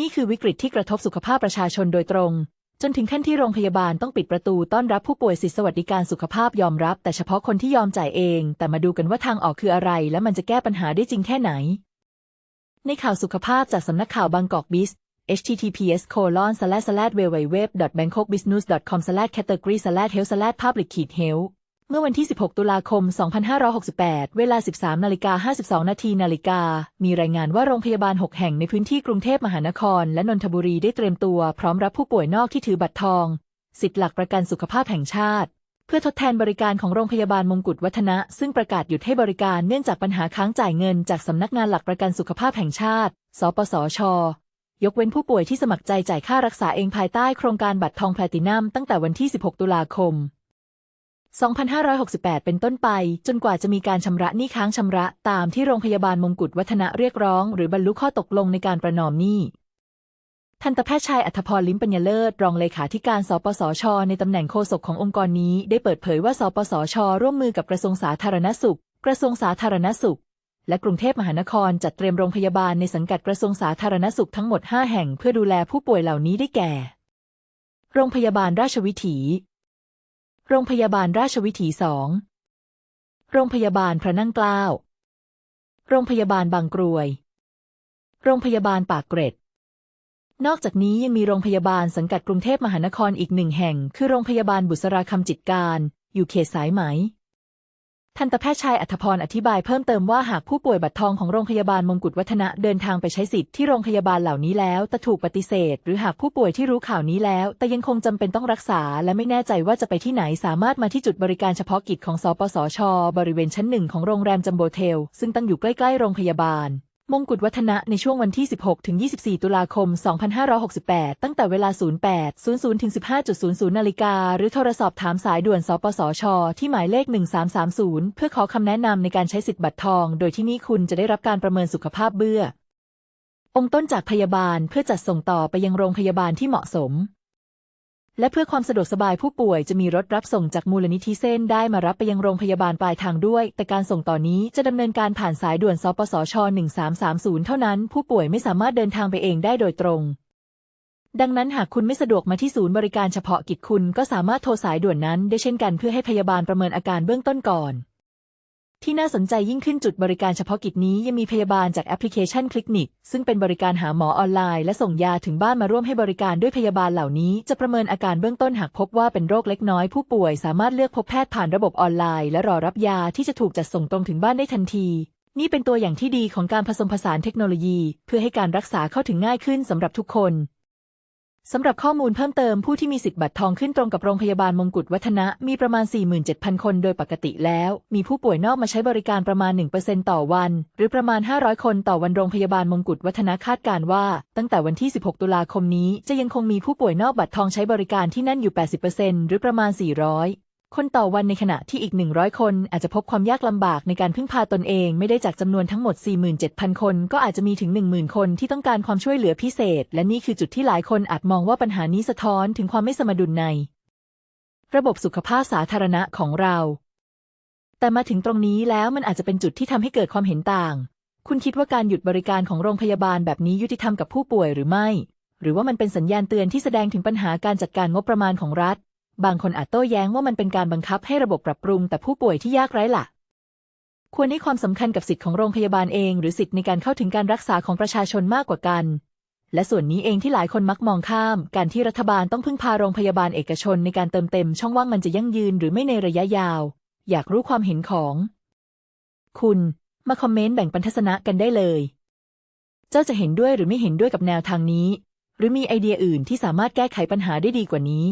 นี่คือวิกฤตที่กระทบสุขภาพประชาชนโดยตรง จนถึงขั้นที่โรงพยาบาลต้องปิดประตูต้อนรับผู้ป่วยสิทธิสวัสดิการสุขภาพยอมรับ แต่เฉพาะคนที่ยอมจ่ายเอง แต่มาดูกันว่าทางออกคืออะไร และมันจะแก้ปัญหาได้จริงแค่ไหน ในข่าวสุขภาพจากสำนักข่าวบางกอกบิส https colon slash slash www bangkokbusiness com slash category slash health slash public health เมื่อวันที่ 16 ตุลาคม 2568 เวลา 13 นาฬิกา 52 นาทีนาฬิกา มีรายงานว่าโรงพยาบาล 6 แห่งในพื้นที่กรุงเทพมหานคร และนนทบุรีได้เตรียมตัวพร้อมรับผู้ป่วยนอกที่ถือบัตรทอง สิทธิหลักประกันสุขภาพแห่งชาติ เพื่อทดแทนบริการของโรงพยาบาลมงกุฎวัฒนะ ซึ่งประกาศหยุดให้บริการเนื่องจากปัญหาค้างจ่ายเงินจากสำนักงานหลักประกันสุขภาพแห่งชาติ สปสช ยกเว้นผู้ป่วยที่สมัครใจจ่ายค่ารักษาเองภายใต้โครงการบัตรทองแพลตินัมตั้งแต่วันที่ 16 ตุลาคม 2568 เป็นต้นไป จนกว่าจะมีการชำระหนี้ค้างชำระตามที่โรงพยาบาลมงกุฎวัฒนะเรียกร้อง หรือบรรลุข้อตกลงในการประนอมหนี้ทันตแพทย์ชายอัธพรลิ้มปัญญาเลิศ รองเลขาธิการ สปสช ในตำแหน่งโฆษกขององค์กรนี้ ได้เปิดเผยว่า สปสช ร่วมมือกับกระทรวงสาธารณสุข กระทรวงสาธารณสุข และกรุงเทพมหานครจัดเตรียมโรงพยาบาลในสังกัดกระทรวงสาธารณสุขทั้งหมด 5 แห่งเพื่อดูแลผู้ป่วยเหล่านี้ได้แก่ โรงพยาบาลราชวิถี โรงพยาบาลราชวิถีสอง โรงพยาบาลพระนั่งเกล้า โรงพยาบาลบางกรวย โรงพยาบาลปากเกร็ด นอกจากนี้ยังมีโรงพยาบาลสังกัดกรุงเทพมหานครอีกหนึ่งแห่ง คือโรงพยาบาลบุษราคำจิตการ อยู่เขตสายไหม ทันตแพทย์ชายอัธพรอธิบายเพิ่มเติมว่าหากผู้ป่วยบัตรทองของโรงพยาบาลมงกุฎวัฒนะเดินทางไปใช้สิทธิ์ที่โรงพยาบาลเหล่านี้แล้ว แต่ถูกปฏิเสธ หรือหากผู้ป่วยที่รู้ข่าวนี้แล้ว แต่ยังคงจำเป็นต้องรักษา และไม่แน่ใจว่าจะไปที่ไหนสามารถมาที่จุดบริการเฉพาะกิจของสปสช บริเวณชั้นหนึ่งของโรงแรมจัมโบเทล ซึ่งตั้งอยู่ใกล้ๆโรงพยาบาล มงกุฎวัฒนะในช่วงวันที่ 16 ถึง 24 ตุลาคม 2568 ตั้งแต่เวลา 08.00 ถึง 15.00 นาฬิกา หรือโทรสอบถามสายด่วน สปสช ที่หมายเลข 1330 เพื่อขอคำแนะนำในการใช้สิทธิ์บัตรทอง โดยที่นี่คุณจะได้รับการประเมินสุขภาพเบื้อ องค์ต้นจากพยาบาลเพื่อจัดส่งต่อไปยังโรงพยาบาลที่เหมาะสม และเพื่อความสะดวกสบายผู้ป่วยจะมีรถรับส่งจากมูลนิธิเส้นได้มารับไปยังโรงพยาบาลปลายทางด้วย แต่การส่งต่อนนี้จะดำเนินการผ่านสายด่วนสปสช 1330 เท่านั้น ผู้ป่วยไม่สามารถเดินทางไปเองได้โดยตรง ดังนั้นหากคุณไม่สะดวกมาที่ศูนย์บริการเฉพาะกิจคุณก็สามารถโทรสายด่วนนั้นได้เช่นกันเพื่อให้พยาบาลประเมินอาการเบื้องต้นก่อน ที่น่าสนใจยิ่งขึ้นจุดบริการเฉพาะกิจนี้ยังมีพยาบาลจากแอปพลิเคชันคลินิก ซึ่งเป็นบริการหาหมอออนไลน์และส่งยาถึงบ้านมาร่วมให้บริการด้วยพยาบาลเหล่านี้ จะประเมินอาการเบื้องต้นหากพบว่าเป็นโรคเล็กน้อยผู้ป่วย สามารถเลือกพบแพทย์ผ่านระบบออนไลน์และรอรับยาที่จะถูกจัดส่งตรงถึงบ้านได้ทันที นี่เป็นตัวอย่างที่ดีของการผสมผสานเทคโนโลยี เพื่อให้การรักษาเข้าถึงง่ายขึ้นสำหรับทุกคน สำหรับข้อมูลเพิ่มเติมผู้ที่มีสิทธิ์บัตรทองขึ้นตรงกับโรงพยาบาลมงกุฎวัฒนะ มีประมาณ 47,000 คนโดยปกติแล้ว มีผู้ป่วยนอกมาใช้บริการประมาณ 1%ต่อวัน หรือประมาณ 500 คนต่อวันโรงพยาบาลมงกุฎวัฒนะคาดการว่า ตั้งแต่วันที่ 16 ตุลาคมนี้จะยังคงมีผู้ป่วยนอกบัตรทองใช้บริการที่นั่นอยู่ 80%หรือประมาณ 400 คนต่อวันในขณะที่อีก 100 คนอาจจะพบความยากลำบากในการพึ่งพาตนเองไม่ได้จากจำนวนทั้งหมด 47,000 คน ก็อาจจะมีถึง 10,000 คนที่ต้องการความช่วยเหลือพิเศษ และนี่คือจุดที่หลายคนอาจมองว่าปัญหานี้สะท้อนถึงความไม่สมดุลใน ระบบสุขภาพสาธารณะของเรา แต่มาถึงตรงนี้แล้วมันอาจจะเป็นจุดที่ทำให้เกิดความเห็นต่าง คุณคิดว่าการหยุดบริการของโรงพยาบาลแบบนี้ยุติธรรมกับผู้ป่วยหรือไม่ หรือว่ามันเป็นสัญญาณเตือนที่แสดงถึงปัญหาการจัดการงบประมาณของรัฐ บางคนอาจโต้แย้งว่ามันเป็นการบังคับให้ระบบปรับปรุง แต่ผู้ป่วยที่ยากไร้ล่ะ ควรให้ความสำคัญกับสิทธิ์ของโรงพยาบาลเอง หรือสิทธิ์ในการเข้าถึงการรักษาของประชาชนมากกว่ากัน และส่วนนี้เองที่หลายคนมักมองข้าม การที่รัฐบาลต้องพึ่งพาโรงพยาบาลเอกชนในการเติมเต็ม ช่องว่างมันจะยั่งยืนหรือไม่ในระยะยาว อยากรู้ความเห็นของ คุณ มาคอมเมนต์แบ่งปันทัศนะกันได้เลย เจ้าจะเห็นด้วยหรือไม่เห็นด้วยกับแนวทางนี้ หรือมีไอเดียอื่นที่สามารถแก้ไขปัญหาได้ดีกว่านี้